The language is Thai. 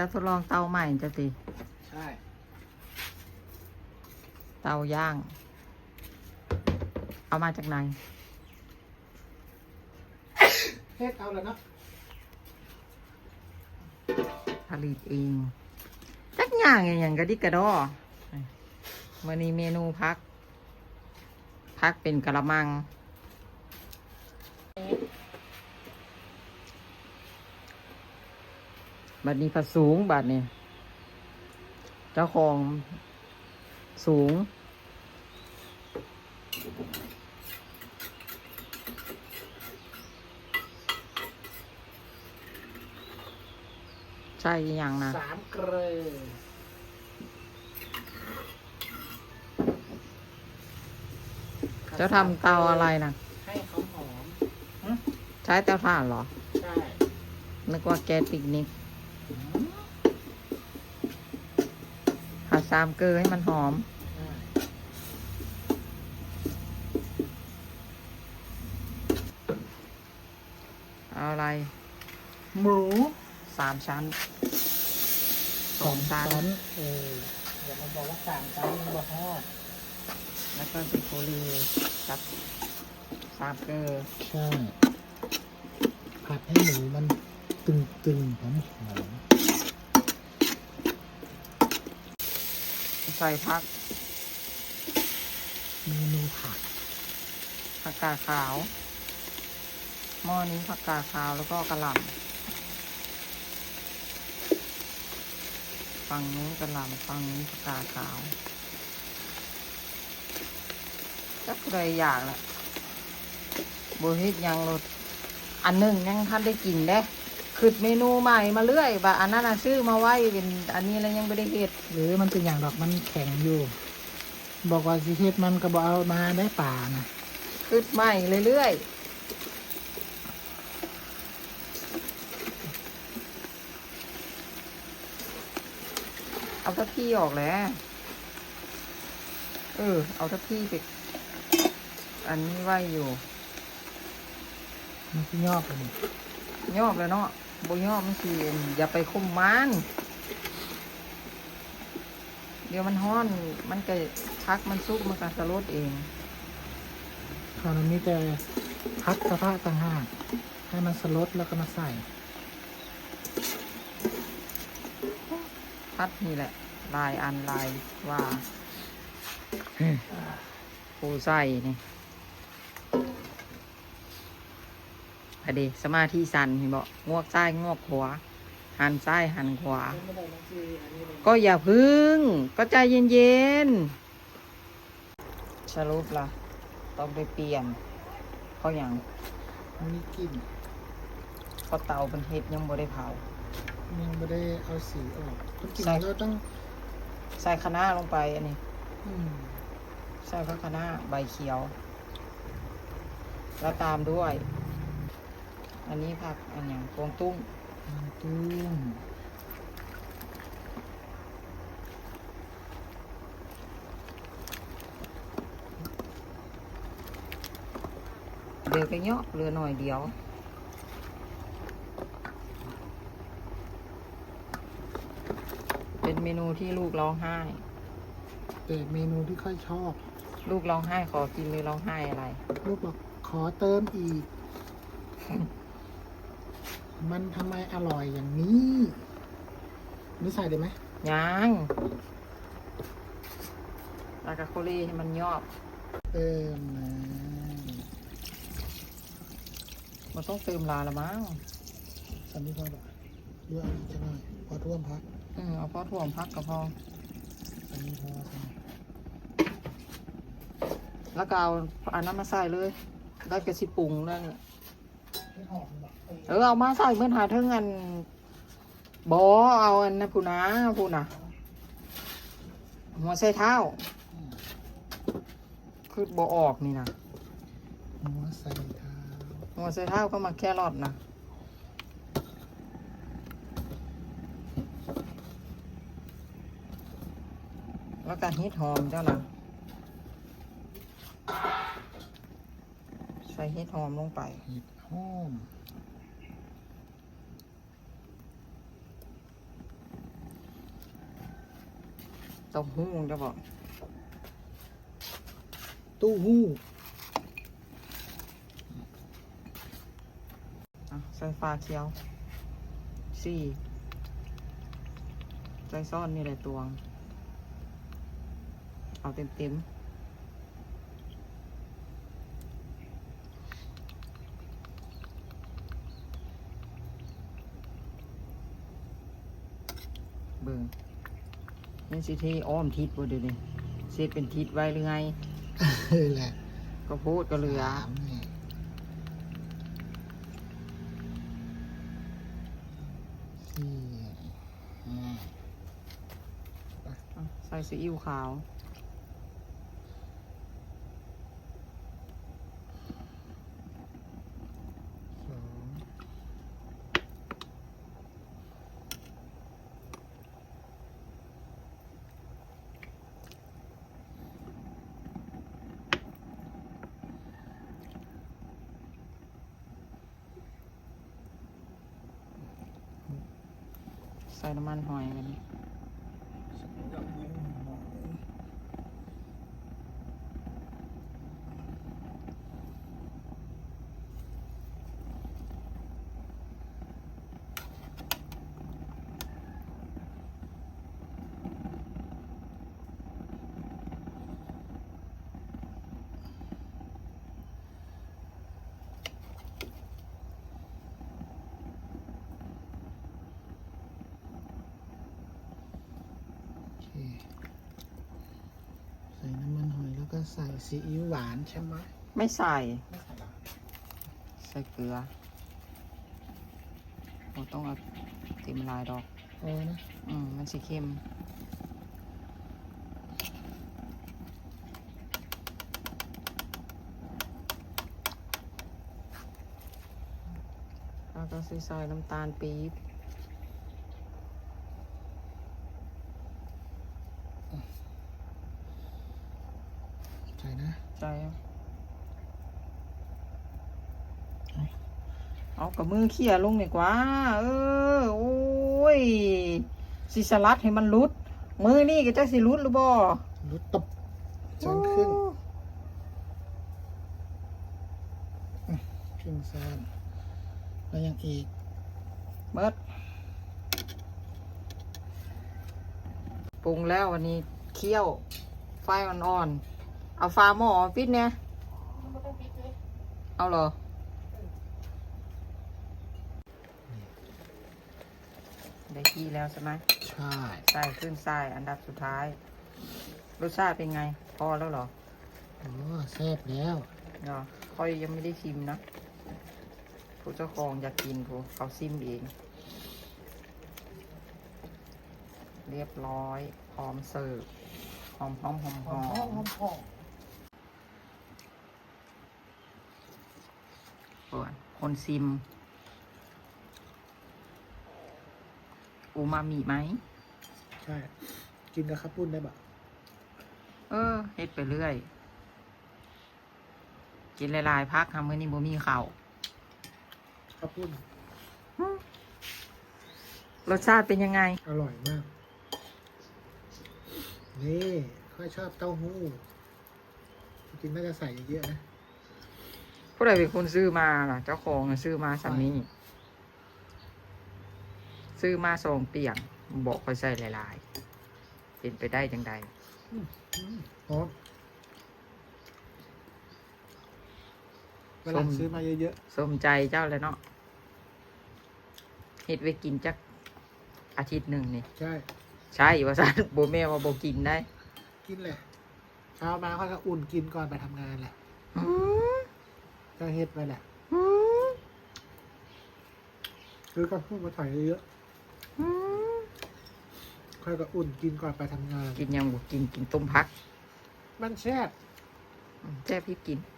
จะทดลองเตาใหม่จะติ ใช่ เตาย่าง เอามาจากไหนเฮ็ดเอาแล้วเนาะผลิตเอง จักอย่างอหย่างกระดิกกระดอมื่อนี้เมนูพัก พักเป็นกระมัง บัดนี้ผัดสูงบัดนี้เจ้าของสูง ใช่อหย่างนะสามเกลอเจ้าทำเตาอะไรนะให้หอมหอม ใช้เตาถ่านเหรอๆใช่ นึกว่าแก๊สปิกนิกผัด สามเกลือให้มันหอมใช่เอาอะไร หมูสามชั้นสองชั้นเอออย่ามาบอกว่าสามชั้นมันบ่ทอดแล้วก็เป็นโคลีกับสามเกลือใช่ผัดให้หมูมันตึงตึงหอมหอม ใส่ผักเมนูผัดผักกาดขาว หม้อนี้ผักกาดขาวแล้วก็กระหล่ำฝั่งนู้นกระหล่ำฝั่งนี้ผักกาดขาวจักเลยอยากแหละบเฮ็ดหยังรถอันหนึ่งยังท่านได้กินเด้ คือเมนูใหม่มาเรื่อยว่าอันนั้นน่ะซื้อมาไว้เป็นอันนี้แล้วยังไม่ได้เฮ็ดหรือมันเป็นอย่างดอกมันแข็งอยู่ บอกว่าสิเฮ็ดมันก็บอเอามาได้ป่านะคือใหม่เรื่อยๆเอาทัพพี่ออกแล้ว เออ เอาทัพพี่ไปอันนี้ไว้อยู่ มันคือยอกเลยนี่ยอบแล้วเนาะ บยอบมันสิอย่าไปคุมมันเดี๋ยวมันห้อน มันก็ชักมันซุกมันก็สลดเองคราวนี้แต่พัดกระทะต่างหากให้มันสลดแล้วก็มาใส่ พัดนี่แหละ ลายอันลายว่าปูใส่นี่ อะเดสมาธิสันเห็นบอกงวกซ้ายงวกขวาหันซ้ายหันขวา ก็อย่าพึ่ง ก็ใจเย็นๆสรุปละต้องไปเปลี่ยนเพราะอย่างมันมีกลิ่นเพราะเตาเป็นเห็ดยังบ่ได้เผายังไม่ได้เอาสีออกต้องกินใส่เราต้องใส่คะน้าลงไปอันนี้อืมใส่พระคะน้าใบเขียว แล้วตามด้วย อันนี้ผักอันอย่างกวงตุ้งน้ำตุ้มเดือก็เยอะเหลือหน่อยเดียวเป็นเมนูที่ลูกร้องไห้ แต่เมนูที่ค่อยชอบ ลูกร้องไห้ขอกินเลยร้องไห้อะไร ลูกบอกขอเติมอีก มันทำไมอร่อยอย่างนี้นี่ใส่ได้ไหมยังลากาโคลีให้มันยอบเติมนะมันต้องเติมลาละมั้งอันนี้พอละเรืออันนี้จะหน่อยพอท่วมพักอืมเอาพอถ่วมพักก็พออันนี้พอใช่ไหมแล้วก็เอาอันนั้นมาใส่เลยได้กระสิปรุงแล้วนี่ให้หอมแบบ เออเอามาใส่เมื่อหาเท่งอันบอเอาอันนะพูนะพูนะหัวใส่เท้าคือบอออกนี่นะหัวใส่เท้าหัวใส่เท้าก็มาแค่รอดนะแล้วก็เฮ็ดหอมเจ้านะใส่เฮ็ดหอมลงไปเห็ด หอมเต้าหู้จะบอกตู้หู้ใส่ฟ้าเขียวสี่ใจซ่อนนี่แหละตัวเอาเต็มๆ บิ่งนี่สิเทอ้อมทิศบ่เดี๋ยวนี้เสียเป็นทิศไว้หรือไงเออแหละก็พูดก็เหลือสามนี่สี่ห้าอะใส่ซีอิ๊วขาว ใส่น้ำมันหอยกันโอเค ใส่น้ำมันหอยแล้วก็ ใส่ซีอิ๊วหวานใช่ไหมไม่ใส่ ไม่ใส่หรอใส่เกลือเราต้องเอาเต็มลายดอกโอ้นะอืม มันสีเข้ม แล้วก็ใส่ใส่น้ำตาลปี๊บ ใส่นะใส่เอาเอากับมือเขี่ยลงดีกว่า เออ โอ้ยสิสลัดให้มันรุด มือนี่ก็จะสิรุดหรือบ่รสตบสองครึ่งครึ่งซอนแล้วยังอีกเบิดปรุงแล้ววันนี้เคี่ยว ไฟอ่อนๆ เอาฟ้าหม้อปิดเนี่ยเอาเหรอ ได้ที่แล้วใช่ไหมใช่ใส่ขึ้นใส่อันดับสุดท้าย รสชาติเป็นไง พอแล้วเหรอโอ้แซ่บแล้วเนาะค่อยยังไม่ได้ชิมนะผู้เจ้าของอยากกินผู้เขาซิมเอง เรียบร้อย พร้อมเสิร์ฟหอมหอมหอมหอมหอม เปิดคนซิม อูมามิไหม ใช่ กินกับข้าวปุ้นได้ปะเออเฮ็ดไปเรื่อย กินหลายๆพักทำมื้อนี้บ่มีข้าวข้าวปุ้น รสชาติเป็นยังไง อร่อยมาก นี่ค่อยชอบเต้าหู้จริงๆน่าจะใส่เยอะๆนะ ผู้ใดเป็นคนซื้อมาล่ะ เจ้าของน่ะซื้อมาสัมนี้ซื้อมาสองเปียงบอกคอยใส่หลายๆ เป็นไปได้จังใดหอมเวลาซื้อมาเยอะสมใจเจ้าเลยเนาะเฮ็ดไว้กินจักอาทิตย์หนึ่งนี่ ๆ ใช่ ใช่ว่าซั่นบ่แม่ว่าบ่กินได้กินเลยเช้ามาค่อยก็อุ่นกินก่อนไปทำงานแหละ อื มก็เฮ็ดไปแหละอืมซื้อก็พูดมาถ่ายเยอะอืมๆค่อยก็อุ่นกินก่อนไปทำงาน กินยังบ่กินกินต้มพัก มันแซ่บอืมแซ่บพี่กินอ